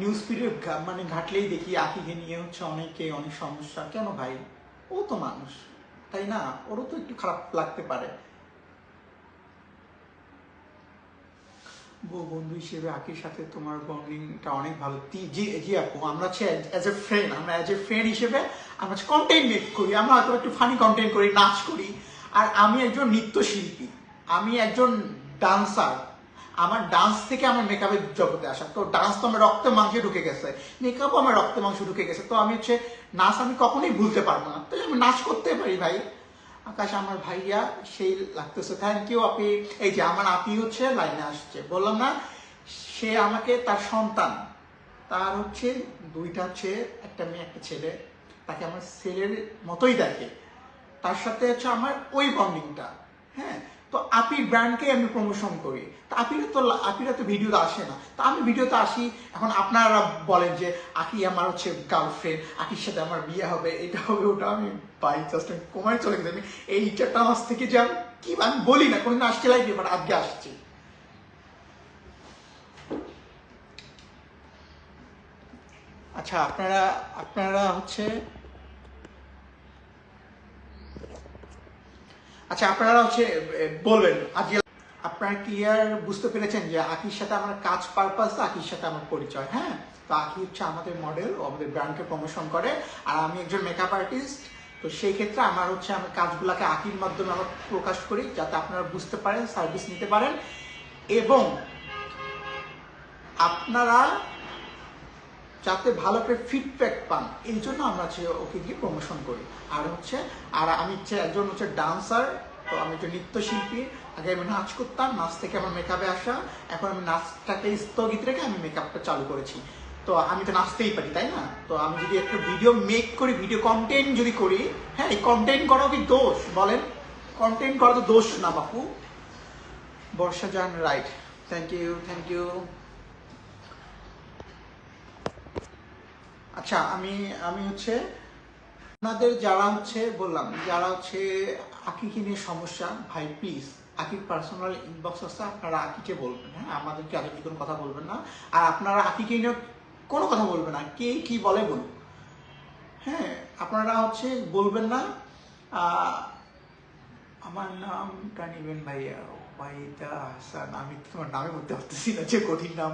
News period মানে ঘাটলেই দেখি আকিকে নিয়ে হচ্ছে অনেকে, অনেক সমস্যা। কেন ভাই? ও তো মানুষ, তাই না? ওরও তো একটু খারাপ লাগতে পারে। বন্ধু হিসেবে আকির সাথে তোমার বন্ডিংটা অনেক ভালো। জি জি আপু, আমরা হচ্ছে অ্যাজ এ ফ্রেন্ড আমরা অ্যাজ এ ফ্রেন্ড হিসেবে আমরা কন্টেন্ট মেক করি, আমরা হয়তো একটু ফানি কন্টেন্ট করি, নাচ করি। আর আমি একজন নৃত্যশিল্পী, আমি একজন ডান্সার আমার ডান্স থেকে আমার মেকআপের জগতে আসা। তো ডান্স তো আমার রক্ত মাংসে ঢুকে গেছে। মেকআপও আমার রক্তে মাংস ঢুকে গেছে। তো আমি হচ্ছে নাচ আমি কখনোই ভুলতে পারব না। তো আমি নাচ করতে পারি ভাই। আকাশ, আমার ভাইয়া, সেই লাগতেছে। থ্যাংক ইউ আপনি এই যে আমার আপি হচ্ছে লাইনে আসছে। বললাম না, সে আমাকে তার সন্তান। তার হচ্ছে দুইটা হচ্ছে একটা মেয়ে, একটা ছেলে। তাকে আমার ছেলের মতোই দেখে। তার সাথে হচ্ছে আমার ওই বন্ডিংটা হ্যাঁ? তো আপির ব্র্যান্ডকে আমি প্রমোশন করি। তা আপিরা তো আপিরা তো ভিডিওতে আসে না। তা আমি ভিডিওতে আসি, এখন আপনারা বলেন যে, আকি আমার হচ্ছে গার্লফ্রেন্ড আকির সাথে আমার বিয়ে হবে, এটা হবে, ওটা আমি বাই জাস্ট আমি কমায় চলে গেছি আমি এই চারটা মাস থেকে যে আমি কি আমি বলি না, কোনোদিন আসতে লাগবে বাট আজকে আসছি। আচ্ছা আপনারা আপনারা হচ্ছে আচ্ছা আপনারা হচ্ছে বলবেন, আজকে আপনারা ক্লিয়ার বুঝতে পেরেছেন যে আকির সাথে আমার কাজ পারপাস আকির সাথে আমার পরিচয় হ্যাঁ? তো আকি হচ্ছে আমাদের মডেল ও আমাদের ব্র্যান্ডকে প্রমোশন করে, আর আমি একজন মেকআপ আর্টিস্ট তো সেই ক্ষেত্রে আমার হচ্ছে আমার কাজগুলোকে আকির মাধ্যমে আমরা প্রকাশ করি, যাতে আপনারা বুঝতে পারেন সার্ভিস নিতে পারেন, এবং আপনারা যাতে ভালো করে ফিডব্যাক পান। এই জন্য আমরা হচ্ছে ওকে গিয়ে প্রমোশন করি। আর হচ্ছে, আর আমি হচ্ছে একজন হচ্ছে ডান্সার তো আমি একজন নৃত্যশিল্পী। আগে আমি নাচ করতাম, নাচ থেকে আমার মেকআপে আসা। এখন আমি নাচটাকে স্থগিত রেখে আমি মেকআপটা চালু করেছি। তো আমি তো নাচতেই পারি, তাই না? তো আমি যদি একটা ভিডিও মেক করি ভিডিও কন্টেন্ট যদি করি হ্যাঁ এই কন্টেন্ট করাও কি দোষ? বলেন। কন্টেন্ট করা তো দোষ না, বাপু। বর্ষা যান right. Thank you thank you আচ্ছা আমি আমি হচ্ছে আপনাদের যারা হচ্ছে বললাম, যারা হচ্ছে আকিকে নিয়ে সমস্যা, ভাই প্লিজ আকির পার্সোনাল ইনবক্স আছে, আপনারা আকিকে বলবেন হ্যাঁ? আমাদেরকে আগে কোনো কথা বলবেন না। আর আপনারা আকিকে নিয়ে কোনো কথা বলবেন না, কে কি বলে বলুন। হ্যাঁ আপনারা হচ্ছে বলবেন না। আমার নামটা নেবেন ভাইয়া ওবাইদা হাসান। আমি তোমার নামে বলতে পারতেছি না, যে কঠিন নাম।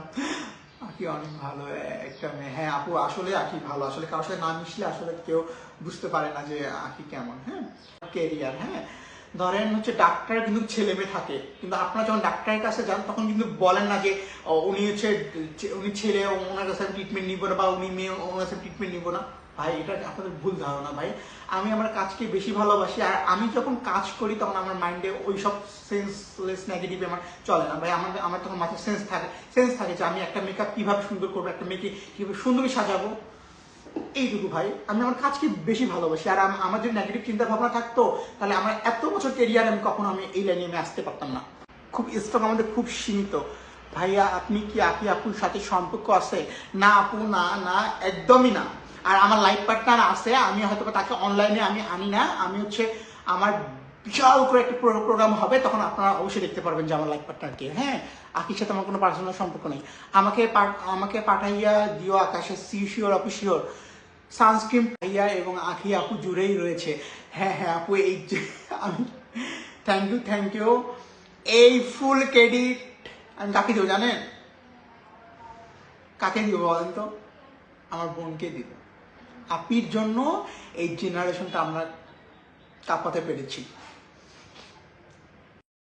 আকি অনেক ভালো একটা মেয়ে। হ্যাঁ আপু, আসলে আঁকি ভালো? আসলে কারোর সাথে না মিশলে আসলে কেউ বুঝতে পারে না যে আঁকি কেমন হ্যাঁ? কেরিয়ার হ্যাঁ? ধরেন হচ্ছে ডাক্তার কিন্তু ছেলে মেয়ে থাকে, কিন্তু আপনারা যখন ডাক্তারের কাছে যান তখন কিন্তু বলেন না যে উনি হচ্ছে উনি ছেলে ওনার কাছে ট্রিটমেন্ট নিব না বা উনি মেয়ে ওনার কাছে ট্রিটমেন্ট নিব না। ভাই, এটা আপনাদের ভুল ধারণা, ভাই। আমি আমার কাজকে বেশি ভালোবাসি, আর আমি যখন কাজ করি তখন আমার মাইন্ডে ওই সব সেন্সলেস নেগেটিভ আমার চলে না। ভাই, আমার আমার তখন মাথায় সেন্স থাকে সেন্স থাকে যে আমি একটা মেকআপ কীভাবে সুন্দর করব, একটা মেয়েকে কীভাবে সুন্দরী সাজাবো। এইটুকু ভাই, আমি আমার কাজকে বেশি ভালোবাসি। আর আম- আমার যদি নেগেটিভ চিন্তা ভাবনা থাকতো, তাহলে আমার এত বছর কেরিয়ার আমি কখনো আমি এই লাইনে আমি আসতে পারতাম না। খুব স্টক আমাদের খুব সীমিত। ভাইয়া, আপনি কি আপনি আপুর সাথে সম্পর্ক আছে? না আপু, না না, একদমই না। আর আমার লাইফ পার্টনার আছে, আমি হয়তো তাকে অনলাইনে আমি আনি না। আমি হচ্ছে আমার বিশাল করে একটা প্রোগ্রাম হবে, তখন আপনারা অবশ্যই দেখতে পারবেন যে আমার লাইফ পার্টনারকে হ্যাঁ আকির সাথে আমার কোনো পার্সোনাল সম্পর্ক নেই। আমাকে আমাকে পাঠাইয়া দিও আকাশে সি শিওর আপু শিওর সানস্ক্রিন ভাইয়া এবং আখি আপু জুড়েই রয়েছে। হ্যাঁ হ্যাঁ আপু, এই আমি থ্যাংক ইউ থ্যাংক ইউ এই ফুল ক্রেডিট আমি কাকে দেবো জানেন? কাকে দিব বলেন তো? আমার বোনকে দিব। আপির জন্য এই জেনারেশনটা আমরা কাঁপাতে পেরেছি।